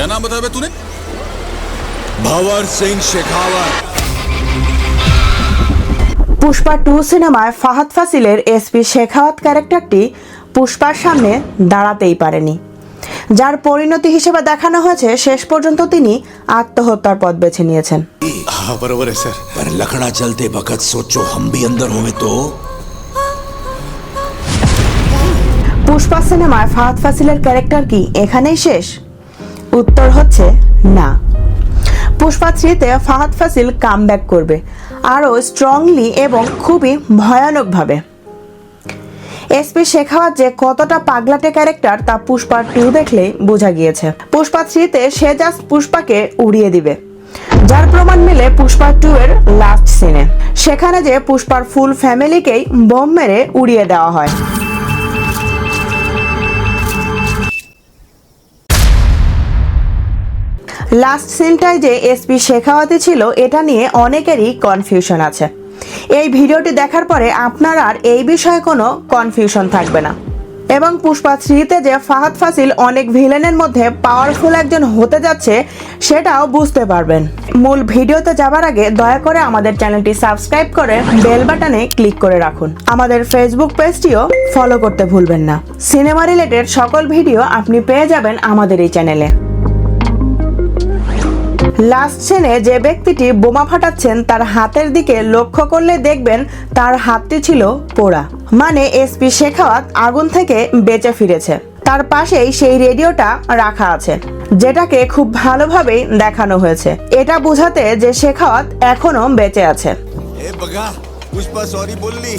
क्या नाम बताया बे तूने भंवर सिंह शेखावत পুষ্পা টু সিনেমায় ফাহাদ ফাসিলের এসপি শেখাওয়াত ক্যারেক্টারটি পুষ্পার সামনে দাঁড়াতেই পারেনি যার পরিণতি হিসেবে দেখানো হয়েছে শেষ পর্যন্ত তিনি আত্মহত্যার পথ বেছে নিয়েছেন हाँ बरोबर है सर पर लकड़ा चलते वक्त सोचो हम भी अंदर हुए तो পুষ্পা সিনেমায় ফাহাদ ফাসিলের ক্যারেক্টার কি এখানেই শেষ উত্তর হচ্ছে না। পুষ্পা থ্রিতে ফাহাদ ফাসিল কাম করবে, আরও স্ট্রংলি এবং খুবই ভয়ানকভাবে। এসপি শেখাওয়াত যে কতটা পাগলাটে ক্যারেক্টার তা পুষ্পা টু দেখলেই বোঝা গিয়েছে। পুষ্পা থ্রিতে সে জাস্ট পুষ্পাকে উড়িয়ে দিবে, যার প্রমাণ মিলে পুষ্পা টু এর লাস্ট সিনে সেখানে যে পুষ্পার ফুল ফ্যামিলিকেই বোম মেরে উড়িয়ে দেওয়া হয়। লাস্ট সিনটায় যে এসপি শেখাওয়াতি ছিল, এটা নিয়ে অনেকেরই কনফিউশন আছে। এই ভিডিওটি দেখার পরে আপনার আর এই বিষয়ে কোনো কনফিউশন থাকবে না। এবং পুষ্পা থ্রিতে যে ফাহাদ ফাসিল অনেক ভিলেনের মধ্যে পাওয়ারফুল একজন হতে যাচ্ছে, সেটাও বুঝতে পারবেন। মূল ভিডিওতে যাবার আগে দয়া করে আমাদের চ্যানেলটি সাবস্ক্রাইব করে বেল বাটনে ক্লিক করে রাখুন। আমাদের ফেসবুক পেজটিও ফলো করতে ভুলবেন না। সিনেমা রিলেটেড সকল ভিডিও আপনি পেয়ে যাবেন আমাদের এই চ্যানেলে। লাস্ট সেনে যে ব্যক্তিটি বোমা ফাটাচ্ছেন তার হাতের দিকে লক্ষ্য করলে দেখবেন তার হাতটি ছিল পোড়া। মানে এসপি শেখাওয়াত আগুন থেকে বেঁচে ফিরেছে। তার পাশেই সেই রেডিওটা রাখা আছে, যেটাকে খুব ভালোভাবেই দেখানো হয়েছে। এটা বোঝাতে যে শেখাওয়াত এখনও বেঁচে আছে। পুষ্পা সরি বললি।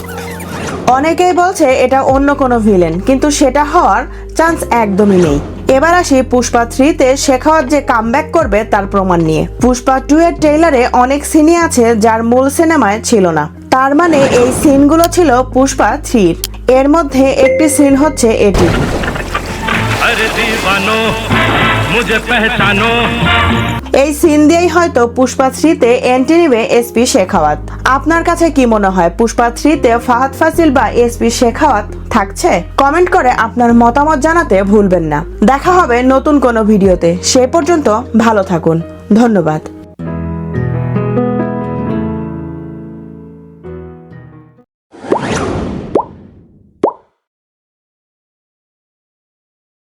অনেকেই বলছে এটা অন্য কোনো ভিলেন কিন্তু সেটা হওয়ার চান্স একদমই নেই। এবার আসি পুষ্পা থ্রিতে শেখাওয়াত যে কামব্যাক করবে তার প্রমাণ নিয়ে। পুষ্পা টু এর ট্রেইলারে অনেক সিনই আছে যার মূল সিনেমায় ছিল না। তার মানে এই সিনগুলো ছিল পুষ্পা থ্রির। এর মধ্যে একটি সিন হচ্ছে এটি। মুঝে পেহচানো এই সিন দিয়েই হয়তো পুষ্পা থ্রিতে এন্ট্রি নেবে এসপি শেখাওয়াত আপনার কাছে কি মনে হয় পুষ্পা থ্রিতে ফাহাদ ফাসিল বা এসপি শেখাওয়াত থাকছে? কমেন্ট করে আপনার মতামত জানাতে ভুলবেন না। দেখা হবে নতুন কোনো ভিডিওতে। সে পর্যন্ত ভালো থাকুন। ধন্যবাদ।